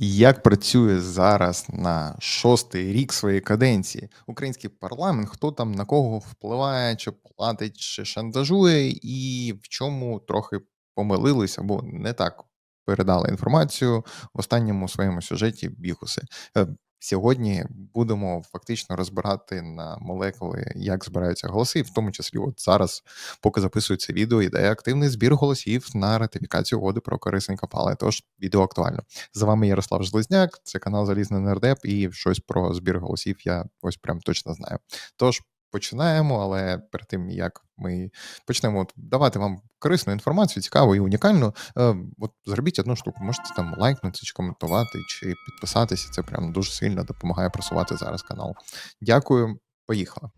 Як працює зараз на шостий рік своєї каденції український парламент? Хто там на кого впливає, чи платить, чи шантажує, і в чому трохи помилились або не так передали інформацію в останньому своєму сюжеті бігуси? Сьогодні будемо фактично розбирати на молекули, як збираються голоси, в тому числі, от зараз, поки записується відео, йде активний збір голосів на ратифікацію угоди про корисні копали. Тож відео актуально. З вами Ярослав Железняк, це канал Залізний Нердеп, і щось про збір голосів я ось прям точно знаю. Тож починаємо, але перед тим як ми почнемо от давати вам корисну інформацію, цікаву і унікальну, е, от зробіть одну штуку, можете там лайкнути, чи коментувати, чи підписатися. Це прям дуже сильно допомагає просувати зараз канал. Дякую, поїхали.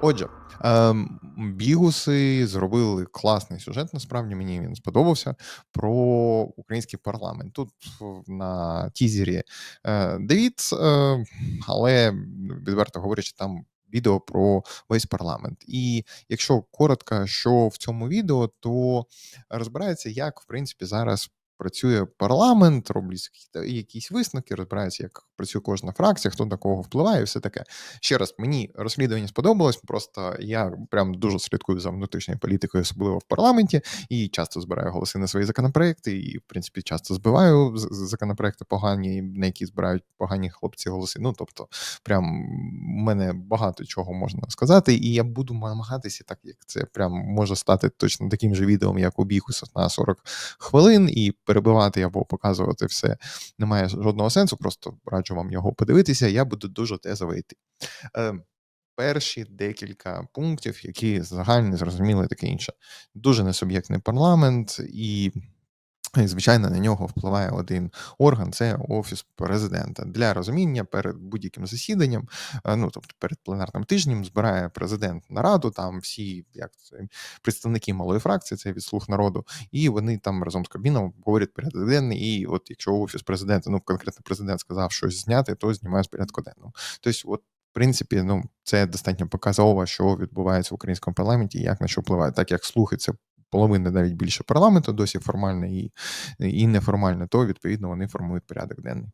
Отже, ем, бігуси зробили класний сюжет. Насправді мені він сподобався про український парламент. Тут на тізері е, Давід, е, але відверто говорячи, там відео про весь парламент. І якщо коротко, що в цьому відео, то розбирається, як в принципі зараз. Працює парламент, роблять якісь висновки, розбирається, як працює кожна фракція, хто на кого впливає, і все таке. Ще раз, мені розслідування сподобалось. Просто я прям дуже слідкую за внутрішньою політикою, особливо в парламенті, і часто збираю голоси на свої законопроекти. І, в принципі, часто збиваю законопроекти погані, на які збирають погані хлопці голоси. Ну тобто, прям в мене багато чого можна сказати, і я буду намагатися, так як це прям може стати точно таким же відео, як у Бігуса на 40 хвилин, і перебивати або показувати все немає жодного сенсу. Просто раджу вам його подивитися. Я буду дуже тезово йти. Е, перші декілька пунктів, які загальні, зрозуміли, таке інше. Дуже несуб'єктний парламент, і, і, звичайно, на нього впливає один орган це офіс президента. Для розуміння перед будь-яким засіданням, е, ну тобто перед пленарним тижнем, збирає президент нараду, там всі як це представники малої фракції, це від слуг народу, і вони там разом з Кабміном говорять порядок денний. І от якщо офіс президента, ну конкретно президент сказав щось зняти, то знімає з порядку денного. Тобто, от в принципі, ну це достатньо показово, що відбувається в українському парламенті, як на що впливає, так як слухи це половина навіть більше парламенту, досі формально і, і неформально, то відповідно вони формують порядок денний.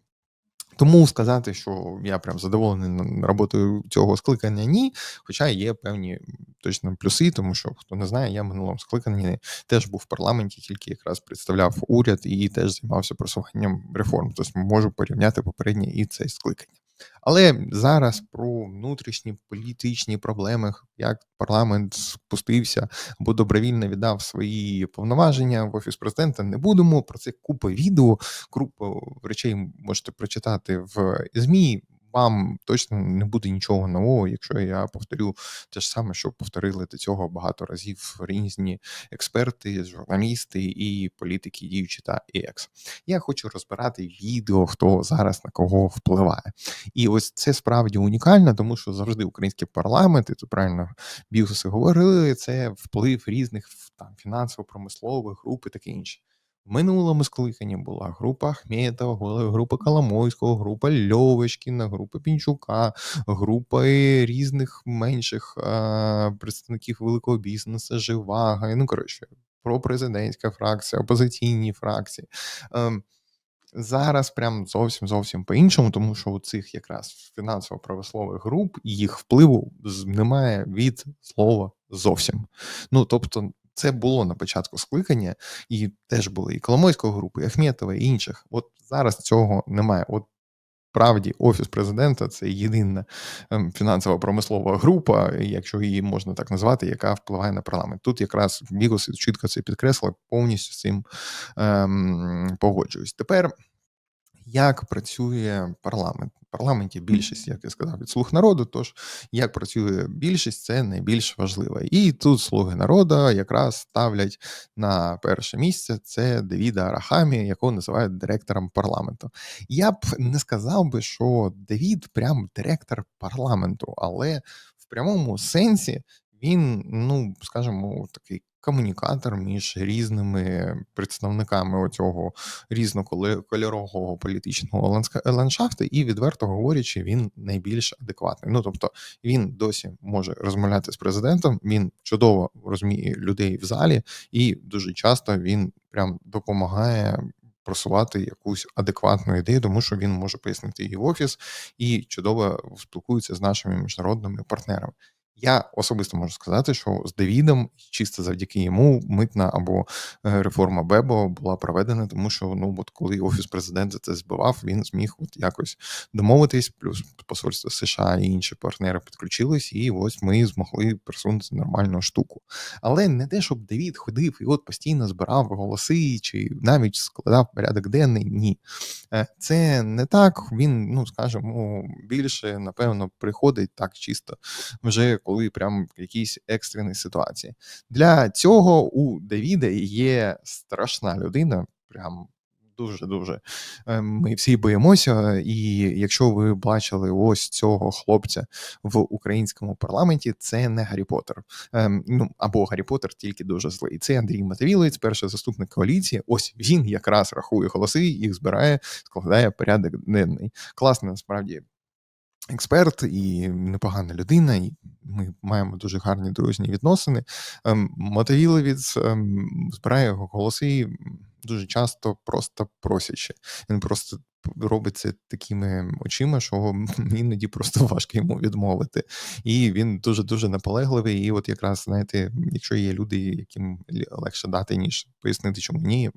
Тому сказати, що я прям задоволений роботою цього скликання, ні. Хоча є певні точно плюси, тому що хто не знає, я в минулому скликанні теж був в парламенті, тільки якраз представляв уряд і теж займався просуванням реформ. Тобто можу порівняти попереднє і це скликання. Але зараз про внутрішні політичні проблеми, як парламент спустився або добровільно віддав свої повноваження в офіс президента, не будемо. Про це купа відео, купу речей можете прочитати в ЗМІ. Вам точно не буде нічого нового, якщо я повторю те ж саме, що повторили до цього багато разів різні експерти, журналісти і політики, діючі та екс. Я хочу розбирати відео, хто зараз на кого впливає. І ось це справді унікально, тому що завжди український парламент, і тут правильно бігуси говорили, це вплив різних там фінансово-промислових груп і таке інше. В минулому скликанні була група Ахметова, група Коломойського, група Льовочкіна, група Пінчука, група різних менших а, представників великого бізнесу, Живага. Ну коротше, пропрезидентська фракція, опозиційні фракції. Ем, Зараз прям зовсім зовсім по-іншому, тому що у цих якраз фінансово-промислових груп їх впливу немає від слова зовсім. Ну тобто, це було на початку скликання, і теж були і Коломойської групи, і Ахметова, і інших. От зараз цього немає. От Правді, офіс президента це єдина ем, фінансово-промислова група, якщо її можна так назвати, яка впливає на парламент. Тут якраз Бігос чітко це підкреслив, повністю з цим ем, погоджуюсь. Тепер як працює парламент? В парламенті більшість, як я сказав, від слуг народу. Тож як працює більшість, це найбільш важливо. І тут слуги народу якраз ставлять на перше місце це Давіда Арахамі, якого називають директором парламенту. Я б не сказав би, що Давід прям директор парламенту, але в прямому сенсі він, ну скажімо, такий комунікатор між різними представниками оцього різнокольорового політичного ландшафту, і, відверто говорячи, він найбільш адекватний. Ну тобто він досі може розмовляти з президентом, він чудово розуміє людей в залі, і дуже часто він прям допомагає просувати якусь адекватну ідею, тому що він може пояснити її в офіс і чудово спілкується з нашими міжнародними партнерами. Я особисто можу сказати, що з Давідом, чисто завдяки йому, митна або е, реформа Бебо була проведена, тому що ну от коли офіс президента це збивав, він зміг от якось домовитись. Плюс посольство США і інші партнери підключились, і ось ми змогли присунути нормальну штуку. Але не те, щоб Давід ходив і от постійно збирав голоси, чи навіть складав порядок денний. Ні, е, це не так. Він, ну скажімо, більше напевно приходить так чисто вже коли прям якісь екстрені ситуації. Для цього у Давіда є страшна людина, прям. Дуже-дуже ем, ми всі боїмося, і якщо ви бачили ось цього хлопця в українському парламенті, це не Гаррі Поттер. Ем, ну або Гаррі Поттер тільки дуже злий. Це Андрій Матавілець, перший заступник коаліції. Ось він якраз рахує голоси, їх збирає, складає порядок денний. Класно, насправді експерт і непогана людина, і ми маємо дуже гарні дружні відносини. Ем, Мотовіловець ем, збирає голоси дуже часто просто просячи. Він просто робить це такими очима, що іноді просто важко йому відмовити. І він дуже дуже наполегливий. І от якраз знаєте, якщо є люди, яким легше дати, ніж пояснити, чому ні.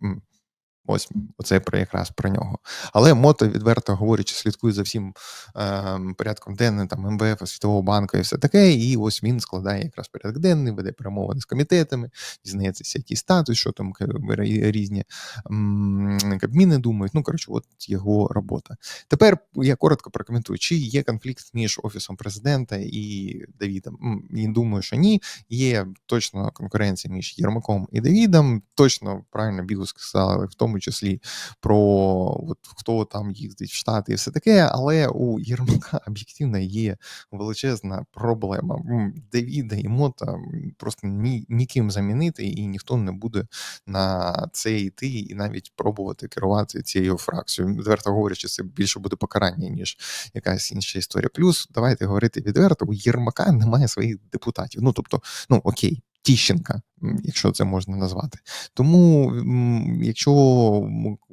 Ось оце про якраз про нього. Але мото, відверто говорячи, слідкує за всім е, порядком денним там МВФ, Світового банку і все таке. І ось він складає якраз порядок денний, веде перемовини з комітетами, дізнається який статус, що там різні м, кабміни думають. Ну коротше, от його робота. Тепер я коротко прокоментую, чи є конфлікт між офісом президента і Давідом. Я думаю, що ні. Є точно конкуренція між Єрмаком і Давідом. Точно правильно Бігу сказали в тому числі про от, хто там їздить в Штати і все таке, але у Єрмака об'єктивно є величезна проблема. Девіда і Мота просто ні, ніким замінити, і ніхто не буде на це йти і навіть пробувати керувати цією фракцією. Відверто говорячи, це більше буде покарання, ніж якась інша історія. Плюс давайте говорити відверто, у Єрмака немає своїх депутатів. Ну тобто, ну окей. Тіщенка, якщо це можна назвати. Тому, якщо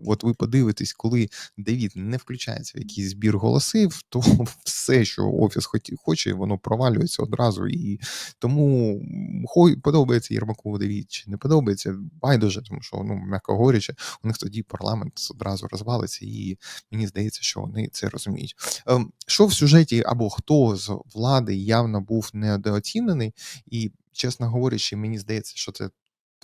от ви подивитесь, коли Давід не включається в якийсь збір голосів, то все, що офіс хоче, воно провалюється одразу. І тому подобається Єрмаку Давід чи не подобається, байдуже, тому що, ну, м'яко говорячи, у них тоді парламент одразу розвалиться, і мені здається, що вони це розуміють. Ем, що в сюжеті або хто з влади явно був недооцінений і чесно говорячи, мені здається, що це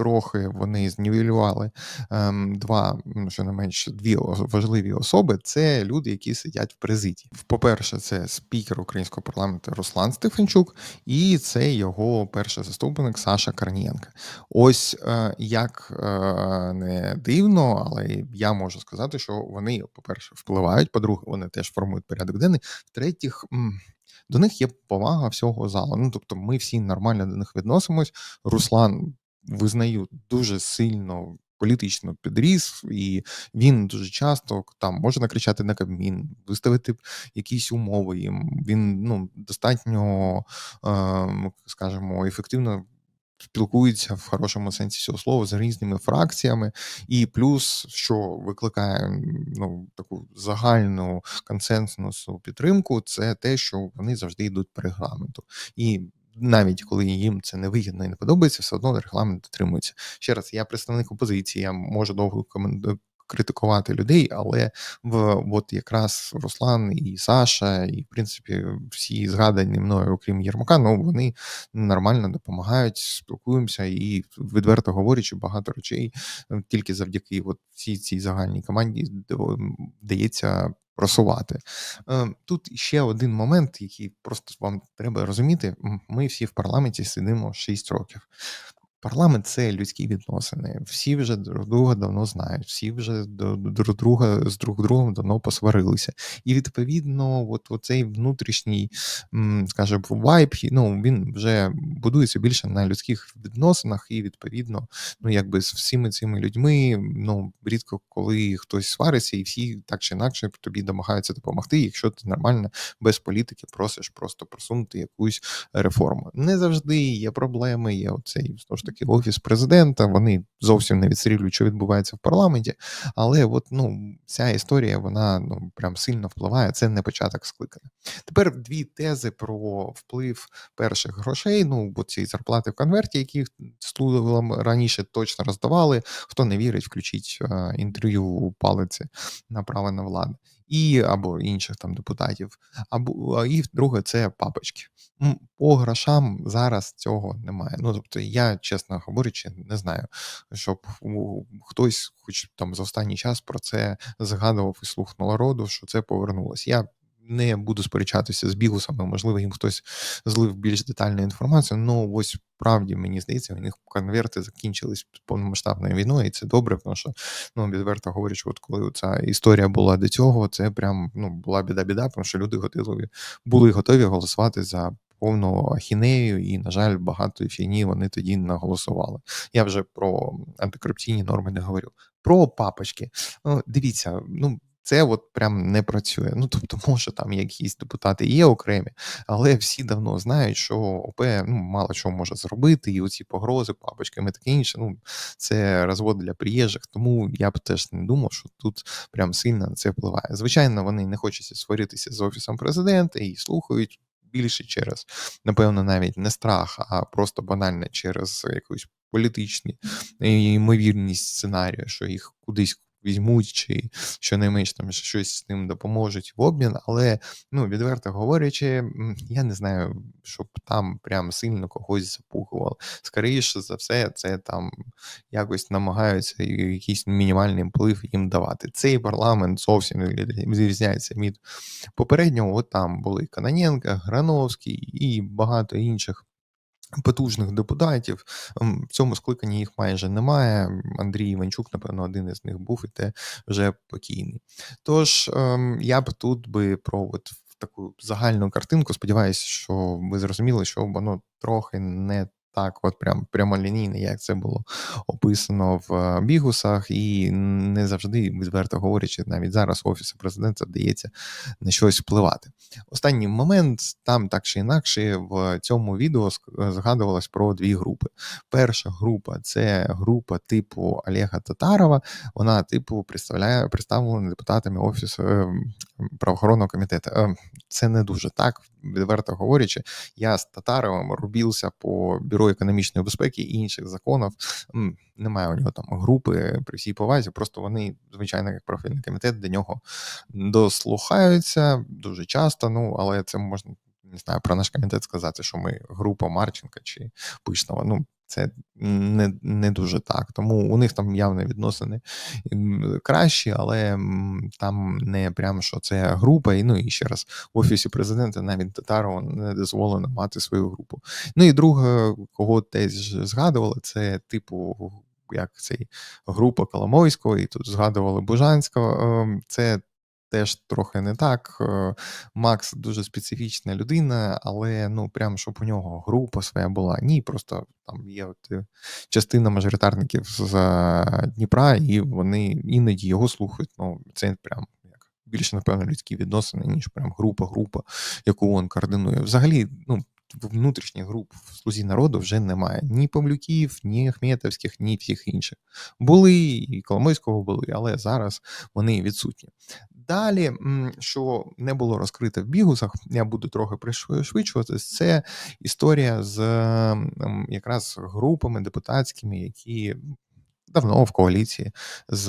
трохи вони знівелювали ем, два, що не менше, дві важливі особи. Це люди, які сидять в президії. По-перше, це спікер українського парламенту Руслан Стефанчук, і це його перший заступник Саша Карнієнка. Ось е, як е, не дивно, але я можу сказати, що вони, по-перше, впливають. По-друге, вони теж формують порядок денний. В-третіх, до них є повага всього залу. Ну тобто, ми всі нормально до них відносимось. Руслан визнаю дуже сильно. Політично підріс, і він дуже часто там може накричати на Кабмін, виставити якісь умови їм. Він ну достатньо, е, скажімо, ефективно спілкуються в хорошому сенсі цього слова з різними фракціями, і плюс, що викликає ну таку загальну консенсусну підтримку, це те, що вони завжди йдуть по регламенту. І навіть коли їм це не вигідно і не подобається, все одно регламент дотримується. Ще раз, я представник опозиції, я можу довго критикувати людей, але в от якраз Руслан і Саша, і в принципі всі згадані мною, окрім Єрмака, ну вони нормально допомагають, спілкуємося і відверто говорячи, багато речей е, тільки завдяки от всій цій загальній команді вдається просувати. Е, тут ще один момент, який просто вам треба розуміти: ми всі в парламенті сидимо 6 років. Парламент це людські відносини. Всі вже друг друга давно знають, всі вже друг друга з друг другом давно посварилися. І відповідно, от оцей внутрішній, скажімо, вайб, ну він вже будується більше на людських відносинах, і відповідно, ну якби з всіми цими людьми, ну рідко коли хтось свариться, і всі так чи інакше тобі домагаються допомогти, якщо ти нормально без політики просиш просто просунути якусь реформу. Не завжди є проблеми. Є оцей знову ж таки офіс президента. Вони зовсім не відстрілюють, що відбувається в парламенті. Але от ну ця історія вона ну прям сильно впливає. Це не початок скликання. Тепер дві тези про вплив перших грошей. Ну бо ці зарплати в конверті, які слугам раніше точно роздавали. Хто не вірить, включіть е, інтерв'ю у палиці направо на влади. І або інших там депутатів, або і друге це папочки. По грошам зараз цього немає. Ну тобто, я, чесно говорячи, не знаю, щоб хтось, хоч там за останній час, про це згадував і слух народу, що це повернулось. Я не буду сперечатися з бігусами, можливо, їм хтось злив більш детальну інформацію. Ну ось правді мені здається, у них конверти закінчились повномасштабною війною, і це добре, тому що ну відверто говорячи, от коли ця історія була до цього, це прям ну була біда-біда, тому що люди готові були готові голосувати за. Повну ахінею, і, на жаль, багато фіні вони тоді наголосували. Я вже про антикорупційні норми не говорю. Про папочки. Ну, Дивіться, ну це от прям не працює. Ну тобто, може там якісь депутати є окремі, але всі давно знають, що ОП ну мало що може зробити, і оці погрози папочками таке інше. Ну це розвод для приїжджих. Тому я б теж не думав, що тут прям сильно на це впливає. Звичайно, вони не хочуть сваритися з офісом президента і слухають. Більше через, напевно, навіть не страх, а просто банально через якусь політичні ймовірність сценарію, що їх кудись візьмуть, чи щонайменш там щось з ним допоможуть в обмін. Але ну відверто говорячи, я не знаю, щоб там прям сильно когось запугували. Скоріше за все, це там якось намагаються якийсь мінімальний вплив їм давати. Цей парламент зовсім відрізняється від попереднього. От там були Каноненко, Грановський і багато інших потужних депутатів. В цьому скликанні їх майже немає. Андрій Іванчук, напевно, один із них був і те вже покійний. Тож ем, я б тут би про от таку загальну картинку. Сподіваюся, що ви зрозуміли, що воно трохи не так, от прям прямолінійне, як це було описано в е, бігусах, і не завжди, відверто говорячи, навіть зараз офісу президента вдається на щось впливати. Останній момент там так чи інакше в цьому відео е, згадувалось про дві групи. Перша група це група типу Олега Татарова. Вона, типу, представляє представлена депутатами офісу ем, правоохоронного комітету. Ем, це не дуже так відверто говорячи, я з Татаровим рубівся по бюро економічної безпеки і інших законів. Немає у нього там групи при всій повазі. Просто вони, звичайно, як профільний комітет до нього дослухаються дуже часто. Ну але це можна не знаю про наш комітет сказати, що ми група Марченка чи Пишного. Ну це не не дуже так. Тому у них там явно відносини кращі, але там не прямо що це група. І ну і ще раз в офісі президента навіть Татарову не дозволено мати свою групу. Ну і друге, кого теж згадували, це типу. Як цей група Коломойського, і тут згадували Бужанського. Ем, це теж трохи не так. Е, Макс дуже специфічна людина, але ну прям щоб у нього група своя була. Ні, просто там є от е, частина мажоритарників з Дніпра, і вони іноді його слухають. Ну це прям. Більше, напевно, людські відносини, ніж прям група-група, яку він координує. Взагалі, ну, внутрішніх груп в слузі народу вже немає. Ні Павлюків, ні Ахметовських, ні всіх інших. Були і Коломойського були, але зараз вони відсутні. Далі, що не було розкрите в бігусах, я буду трохи пришвидшуватись, це історія з якраз групами депутатськими, які давно в коаліції з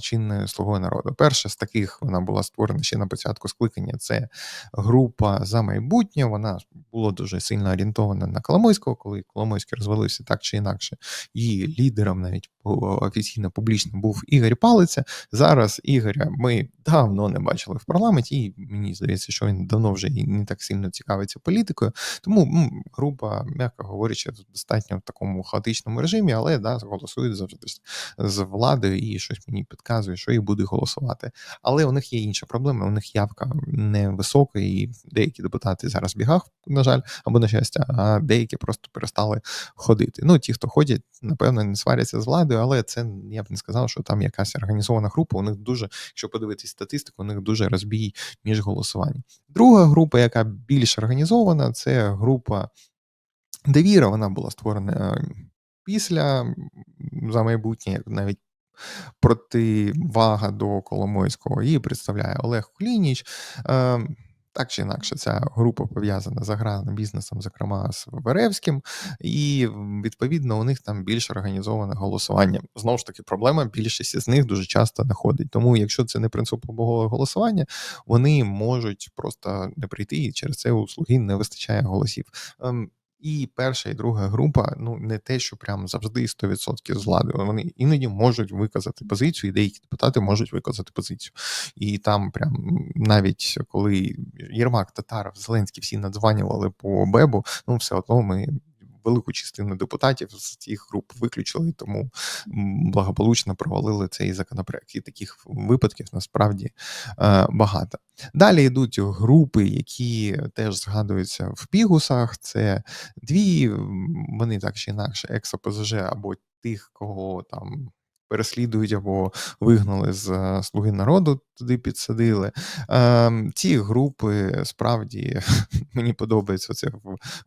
чинною слугою народу. Перша з таких вона була створена ще на початку скликання. Це група за майбутнє. Вона була дуже сильно орієнтована на Коломойського, коли Коломойський розвалився так чи інакше. Її лідером навіть офіційно публічно був Ігор Палиця. Зараз Ігоря ми давно не бачили в парламенті, і мені здається, що він давно вже не так сильно цікавиться політикою. Тому група, м'яко говорячи, достатньо в такому хаотичному режимі, але да, голосують завжди з- з владою і щось мені підказує, що і буде голосувати. Але у них є інша проблема. У них явка невисока, і деякі депутати зараз в бігах, на жаль, або на щастя, а деякі просто перестали ходити. Ну, ті, хто ходять, напевно, не сваряться з владою, але це я б не сказав, що там якась організована група. У них дуже, якщо подивитись статистику, у них дуже розбій між голосуванням. Друга група, яка більш організована, це група Довіра. Вона була створена після за майбутнє, як навіть противага до Коломойського. Її представляє Олег Кулініч. Е, так чи інакше, ця група пов'язана з аграрним бізнесом, зокрема з Веревським, і відповідно у них там більш організоване голосування. Знову ж таки, проблема більшість з них дуже часто не ходить. Тому, якщо це не принципове голосування, вони можуть просто не прийти, і через це у слуги не вистачає голосів. І перша, і друга група, ну не те, що прям завжди 100% з влади. Вони іноді можуть виказати позицію, і деякі депутати можуть виказати позицію. І там, прям навіть коли Єрмак, Татаров, Зеленський всі надзванювали по Бебу, ну все одно ми. Велику частину депутатів з цих груп виключили, тому благополучно провалили цей законопроект. І таких випадків насправді е, багато. Далі йдуть групи, які теж згадуються в пігусах. Це дві, вони так чи інакше, екс-ОПЗЖ або тих, кого там переслідують або вигнали з е, Слуги народу, туди підсадили. Ем, ці групи справді мені подобається це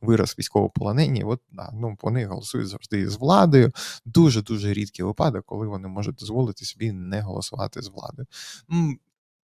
вираз військовополонені. От да, ну вони голосують завжди з владою. Дуже дуже рідкий випадок, коли вони можуть дозволити собі не голосувати з владою.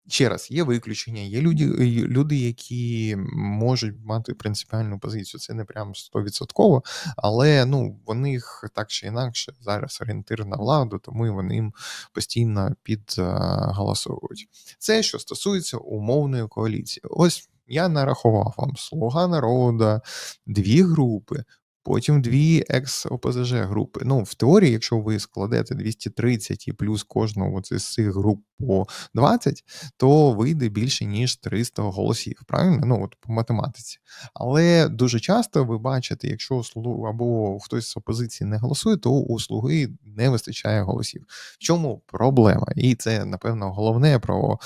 Ще раз, є виключення, є люди, люди, які можуть мати принципіальну позицію. Це не прям стовідсотково, але ну в них так чи інакше зараз орієнтир на владу, тому вони їм постійно підголосовують. Це що стосується умовної коаліції. Ось я нарахував вам слуга народу, дві групи. Потім дві екс-ОПЗЖ групи. Ну, в теорії, якщо ви складете 230 і плюс кожного з цих груп по 20, то вийде більше ніж 300 голосів. Правильно? Ну от по математиці. Але дуже часто ви бачите, якщо слугу або хтось з опозиції не голосує, то у слуги не вистачає голосів. В чому проблема? І це напевно головне про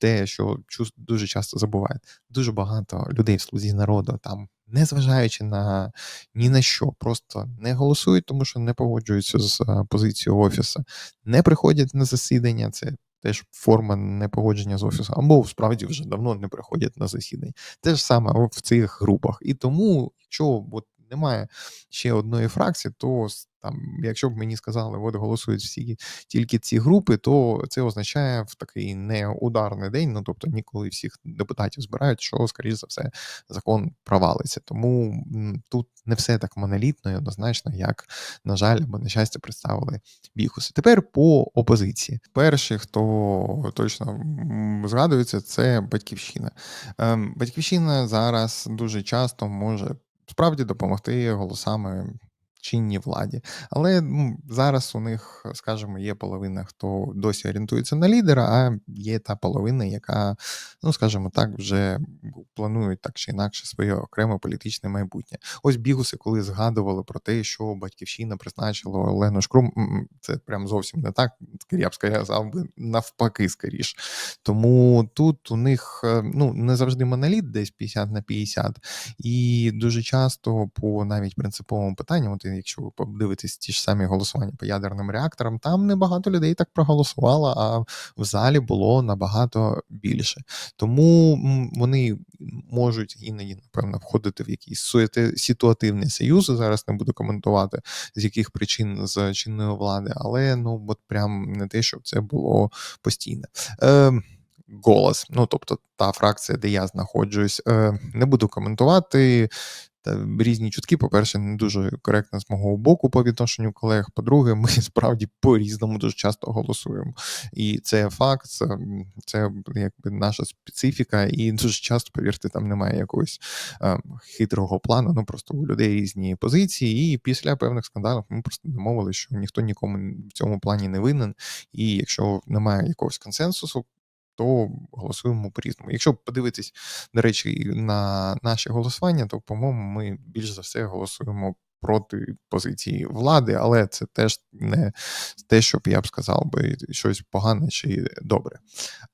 те, що дуже часто забувають. Дуже багато людей в слузі народу там. Незважаючи на ні на що, просто не голосують, тому що не погоджуються з позицією офісу, не приходять на засідання. Це теж форма непогодження з офісом, або справді вже давно не приходять на засідання. Те ж саме в цих групах. І тому, якщо от немає ще одної фракції, то там, якщо б мені сказали, от голосують всі тільки ці групи, то це означає в такий неударний день. Ну тобто ніколи всіх депутатів збирають, що скоріш за все закон провалиться. Тому тут не все так монолітно і однозначно, як на жаль, або на щастя представили бігуси. Тепер по опозиції. Перший, хто точно згадується, це батьківщина. Ем, батьківщина зараз дуже часто може справді допомогти голосами чинній владі. Але ну, зараз у них, скажімо, є половина, хто досі орієнтується на лідера, а є та половина, яка, ну скажімо так, вже планує так чи інакше своє окреме політичне майбутнє. Ось бігуси, коли згадували про те, що батьківщина призначила Олену Шкрум, це прям зовсім не так. Я б сказав би навпаки, скоріш. Тому тут у них е, ну не завжди моноліт, десь 50 на 50, і дуже часто по навіть принциповому питанню, от якщо ви подивитесь ті ж самі голосування по ядерним реакторам, там небагато людей так проголосувало, а в залі було набагато більше. Тому вони можуть іноді, напевно, входити в якісь ситуативні союзи. Зараз не буду коментувати, з яких причин з чинної влади, але ну от прям не те, щоб це було постійно. Е, Голос, ну тобто та фракція, де я знаходжусь, е, не буду коментувати та різні чутки. По-перше, не дуже коректно з мого боку по відношенню колег. По-друге, ми справді по-різному дуже часто голосуємо. І це факт, це, це якби наша специфіка, і дуже часто, повірте, там немає якогось е, хитрого плану. Ну просто у людей різні позиції. І після певних скандалів ми просто домовилися, що ніхто нікому в цьому плані не винен. І якщо немає якогось консенсусу, то голосуємо по-різному. Якщо подивитись, до речі, на наші голосування, то, по-моєму, ми більш за все голосуємо проти позиції влади, але це теж не те, щоб я б сказав би щось погане чи добре.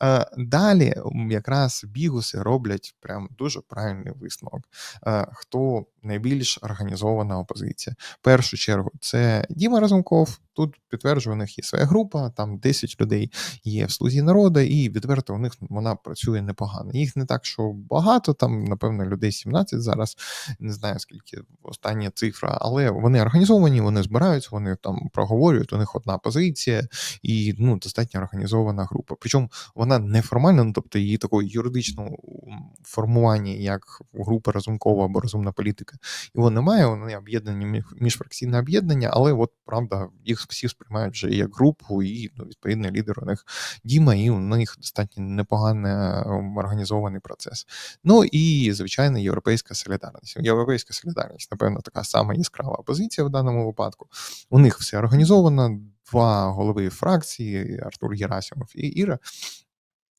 Е, Далі якраз бігуси роблять прям дуже правильний висновок. Е, Хто найбільш організована опозиція? В першу чергу це Діма Разумков. Тут підтверджую, у них є своя група, там 10 людей є в слузі народу, і відверто у них вона працює непогано. Їх не так, що багато, там, напевно, людей 17 зараз, не знаю скільки остання цифра, але вони організовані, вони збираються, вони там проговорюють, у них одна позиція і ну, достатньо організована група. Причому вона неформальна, ну тобто її такого юридичного формування, як група Разумкова або розумна політика, його немає. Вони об'єднані міжфракційне об'єднання, але от правда їх всі сприймають вже як групу, і ну, відповідний лідер у них Діма, і у них достатньо непоганий організований процес. Ну і звичайно, європейська солідарність. Європейська солідарність, напевно, така сама яскрава позиція в даному випадку. У них все організовано. Два голови фракції Артур Герасимов і Іра.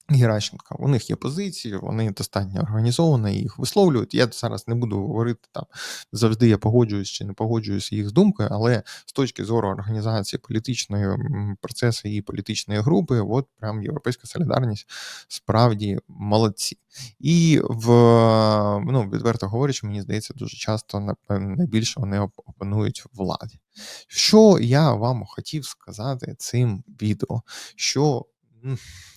Геращенка, у них є позиції, вони достатньо організовані, їх висловлюють. Я зараз не буду говорити там завжди я погоджуюсь чи не погоджуюсь їх з думкою, але з точки зору організації політичної процесу і політичної групи, от прям Європейська солідарність справді молодці. І в ну, відверто говорячи, мені здається, дуже часто найбільше вони опанують владі. Що я вам хотів сказати цим відео? що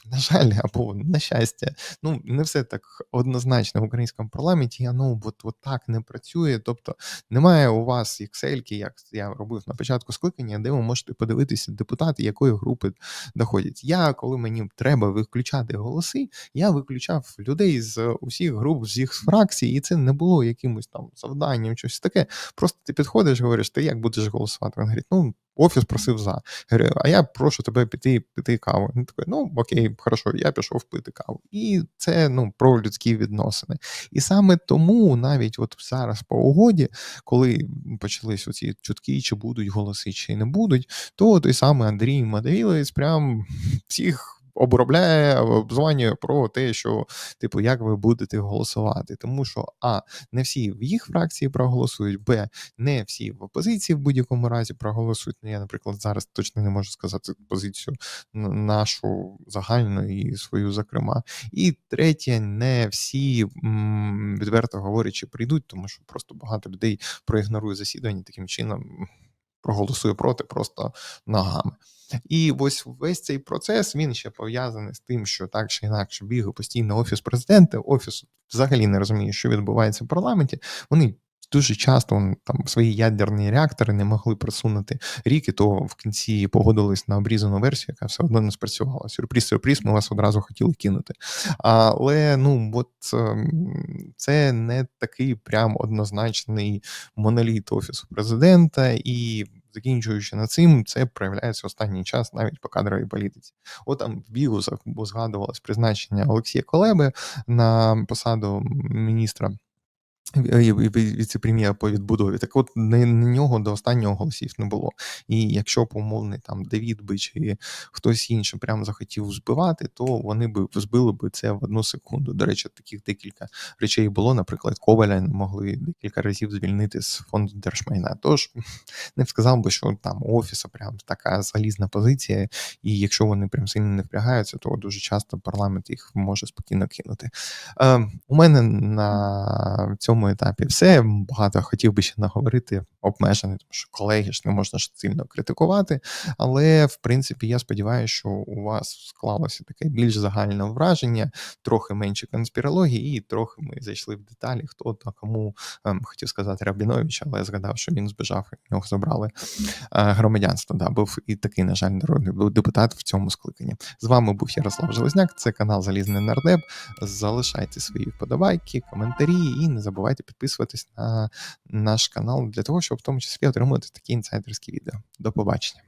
на жаль, або на щастя, ну не все так однозначно в українському парламенті. Я ну от, от так не працює. Тобто немає у вас Excel, як я робив на початку скликання, де ви можете подивитися депутати, якої групи доходять. Я коли мені треба виключати голоси, я виключав людей з усіх груп, з їх фракцій, і це не було якимось там завданням, щось таке. Просто ти підходиш, говориш, ти як будеш голосувати? Він говорить, ну офіс просив за. Говорю, а я прошу тебе піти піти каву. Він такий, ну окей, хорошо, я пішов пити каву. І це ну про людські відносини. І саме тому, навіть от зараз по угоді, коли почались оці чутки, чи будуть голоси, чи не будуть, то той самий Андрій Мадавілець прям всіх обробляє, обзванює про те, що типу, як ви будете голосувати. Тому що а не всі в їх фракції проголосують, б не всі в опозиції в будь-якому разі проголосують. Ну, я, наприклад, зараз точно не можу сказати позицію нашу загальну і свою, зокрема. І третє, не всі відверто говорячи, прийдуть, тому що просто багато людей проігнорує засідання таким чином. Проголосує проти просто ногами. І ось весь цей процес він ще пов'язаний з тим, що так чи інакше бігає постійно офіс президента, офіс взагалі не розуміє, що відбувається в парламенті. Вони дуже часто там свої ядерні реактори не могли просунути рік, то в кінці погодились на обрізану версію, яка все одно не спрацювала. Сюрприз, сюрприз, ми вас одразу хотіли кинути. Але ну от ем, це не такий прям однозначний моноліт офісу президента і закінчуючи на цим, це проявляється останній час навіть по кадровій політиці. От там в бігусах згадувалось призначення Олексія Колеби на посаду міністра віце-прем'єр по відбудові. Так от на нього до останнього голосів не було. І якщо б умовний там Давід би чи хтось інший прямо захотів збивати, то вони б збили би це в одну секунду. До речі, таких декілька речей було. Наприклад, Коваля могли декілька разів звільнити з фонду держмайна. Тож не сказав би, що там у офісу прям така залізна позиція, і якщо вони прям сильно не впрягаються, то дуже часто парламент їх може спокійно кинути. Е, У мене на цьому цьому етапі все. Багато хотів би ще наговорити обмежений, тому що колеги ж не можна ж сильно критикувати. Але в принципі я сподіваюся, що у вас склалося таке більш загальне враження, трохи менше конспірології, і трохи ми зайшли в деталі. Хто та кому ем, хотів сказати Рабінович, але я згадав, що він збежав і в нього забрали е, громадянство. Да, був і такий, на жаль, народний депутат в цьому скликанні. З вами був Ярослав Железняк. Це канал Залізний Нардеп. Залишайте свої вподобайки, коментарі і не забувайте забувайте підписуватись на наш канал для того, щоб в тому числі отримувати такі інсайдерські відео. До побачення.